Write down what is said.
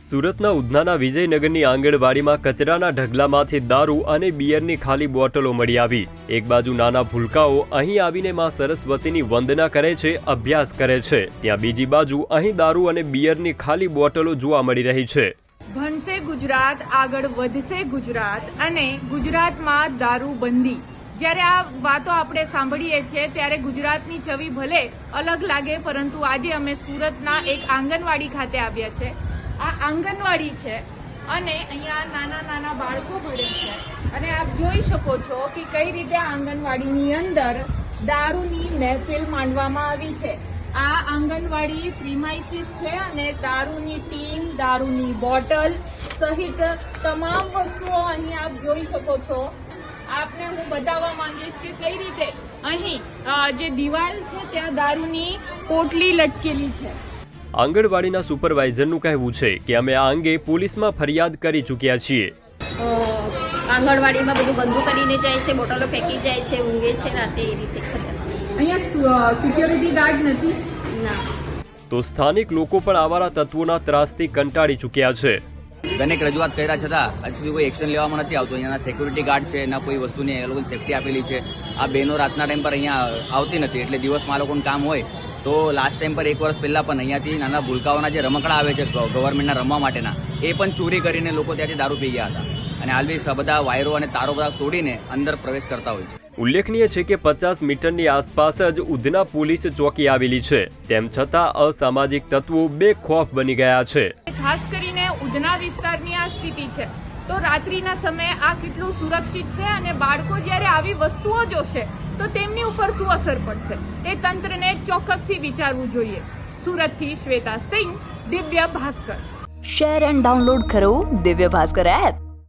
સુરતના ઉધનાના વિજયનગરની આંગણવાડીમાં કચરાના ઢગલામાંથી દારૂ અને બિયરની ખાલી બોટલો મળી આવી. એક બાજુ નાના ભૂલકાઓ અહીં આવીને માં સરસ્વતીની વંદના કરે છે, અભ્યાસ કરે છે. ત્યાં બીજી બાજુ અહીં દારૂ અને બિયરની ખાલી બોટલો જોવા મળી રહી છે. ભણશે ગુજરાત, આગળ વધશે ગુજરાત અને ગુજરાતમાં દારૂ બંધી જ્યારે આ વાતો આપણે સાંભળીએ છીએ, ત્યારે ગુજરાતની છવી ભલે અલગ લાગે, પરંતુ આજે અમે સુરતના એક આંગણવાડી ખાતે આવ્યા છે. આ આંગણવાડી છે અને અહીંયા નાના નાના બાળકો ભણે છે. અને આપ જોઈ શકો છો કે કઈ રીતે આંગણવાડીની અંદર દારૂની મહેફિલ માંડવામાં આવી છે. આ આંગણવાડી પ્રીમાઇસીસ છે અને દારૂની ટીમ, દારૂની બોટલ સહિત તમામ વસ્તુઓ અહીં આપ જોઈ શકો છો. આપને હું બતાવવા માંગીશ કે કઈ રીતે અહીં જે દિવાલ છે ત્યાં દારૂની પોટલી લટકેલી છે. આંગણવાડીના સુપરવાઇઝરનું કહેવું છે કે અમે આ અંગે પોલીસમાં ફરિયાદ કરી ચૂક્યા છીએ. આંગણવાડીમાં બધું બંધ કરીને જાય છે બોટલો ફેંકી જાય છે ઊંઘે છે રાતે એ રીતે. અહીંયા સિક્યોરિટી ગાર્ડ નથી? ના. તો સ્થાનિક લોકો પણ આવારા તત્વોના ત્રાસથી કંટાળી ચૂક્યા છે. દરેક રજૂઆત કર્યા છતાં હજુ સુધી કોઈ એક્શન લેવામાં નથી આવતું. અહીંયાના સિક્યુરિટી ગાર્ડ છે ના કોઈ વસ્તુની એ લોકોને સેફટી આપેલી છે. આ બહેનો રાતના ટાઈમ પર અહીંયા આવતી નથી એટલે દિવસમાં આ લોકોનું કામ હોય તો લાસ્ટ ટાઈમ પર એક વર્ષ પહેલા પણ અહીંયાથી નાના ભૂલકાઓના જે રમકડા આવે છે ગવ- ગવર્મેન્ટના રમવા માટેના એ પણ ચોરી કરીને લોકો ત્યાંથી દારૂ પી ગયા હતા. અને હાલવી બધા વાયરો અને તારો બધા તોડીને અંદર પ્રવેશ કરતા હોય છે. ઉલ્લેખનીય છે કે પચાસ મીટરની આસપાસ જ ઉધના પોલીસ ચોકી આવેલી છે. તેમ છતાં અસામાજિક તત્વો બેખોફ બની ગયા છે. ખાસ કરીને ઉધના વિસ્તારની આ સ્થિતિ છે. તો રાત્રિના સમયે આ કેટલું સુરક્ષિત છે અને બાળકો જ્યારે આવી વસ્તુઓ જોશે તો તેમની ઉપર શું અસર પડશે? એ તંત્રને ચોક્કસથી વિચારવું જોઈએ. સુરતથી શ્વેતા સિંહ, Divya Bhaskar. Share and download કરો દિવ્ય ભાસ્કર એપ